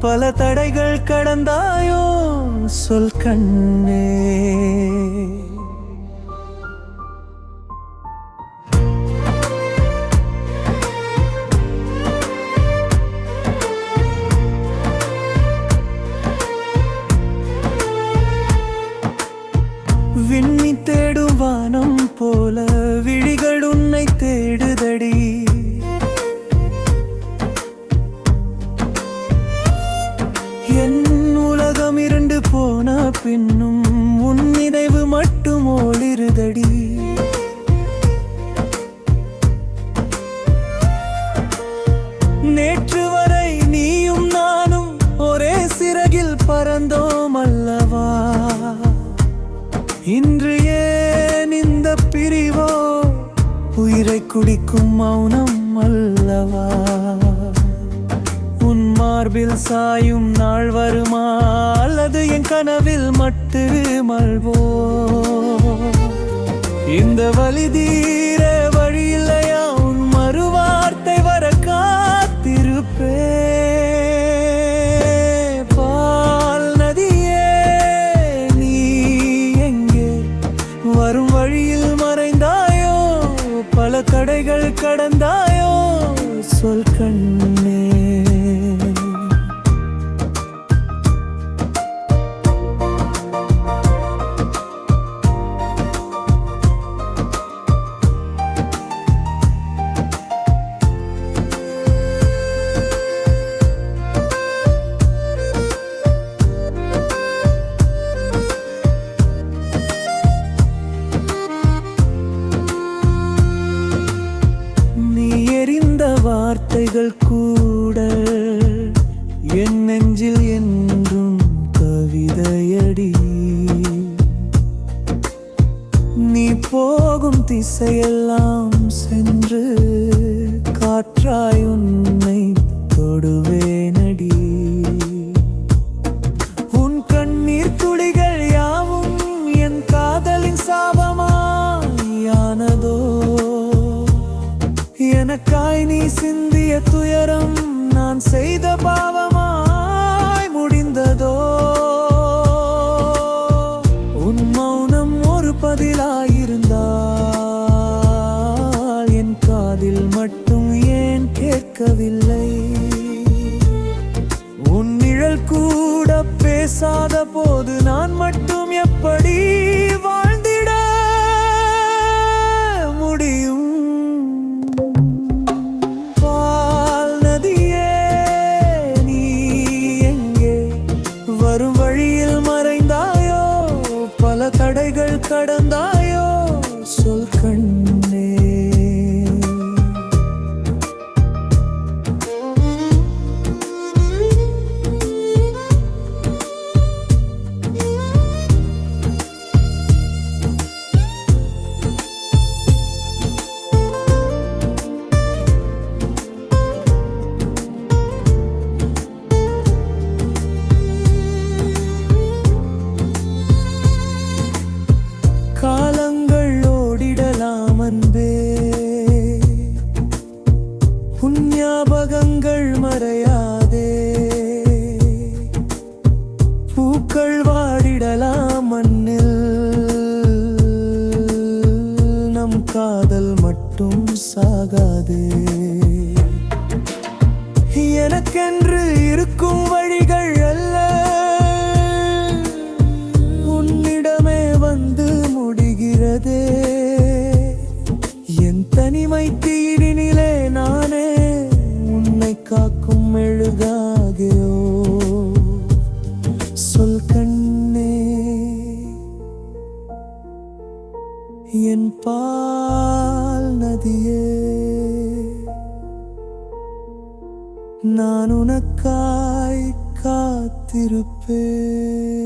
பல தடைகள் கடந்தாயோ சொல் கண்ணே. உயிரை குடிக்கும் மௌனம் அல்லவா? உன் மார்பில் சாயும் நாள் வருமா? அல்லது என் கனவில் மட்டு மல்வோ? இந்த வழி தீர வழியில்லை தடைகள் கடந்தாயோ. வார்த்தைகள் கூட என் நெஞ்சில் என்றும் கவிதையடி. நீ போகும் திசையெல்லாம் சென்று காற்றாய் உன்னை தொடுவேனடி. உன் கண்ணீர் துளிகள் எனக்காய் நீ சிந்திய துயரம் நான் செய்த பாவமாய் முடிந்ததோ? உன் மௌனம் ஒரு பதிலாயிருந்தால் என் காதில் மட்டும் ஏன் கேட்கவில்லை? உன் நிழல் கூட பேசாத போது நான் மட்டும் எப்படி ஞாபகங்கள் மறையாதே. பூக்கள் வாடிடலாம் மண்ணில். நம் காதல் மட்டும் சாகாதே. எனக்கென்று இருக்கும் வழிகள் என் பால் நதியே நான் உனக்காய் காத்திருப்பேன்.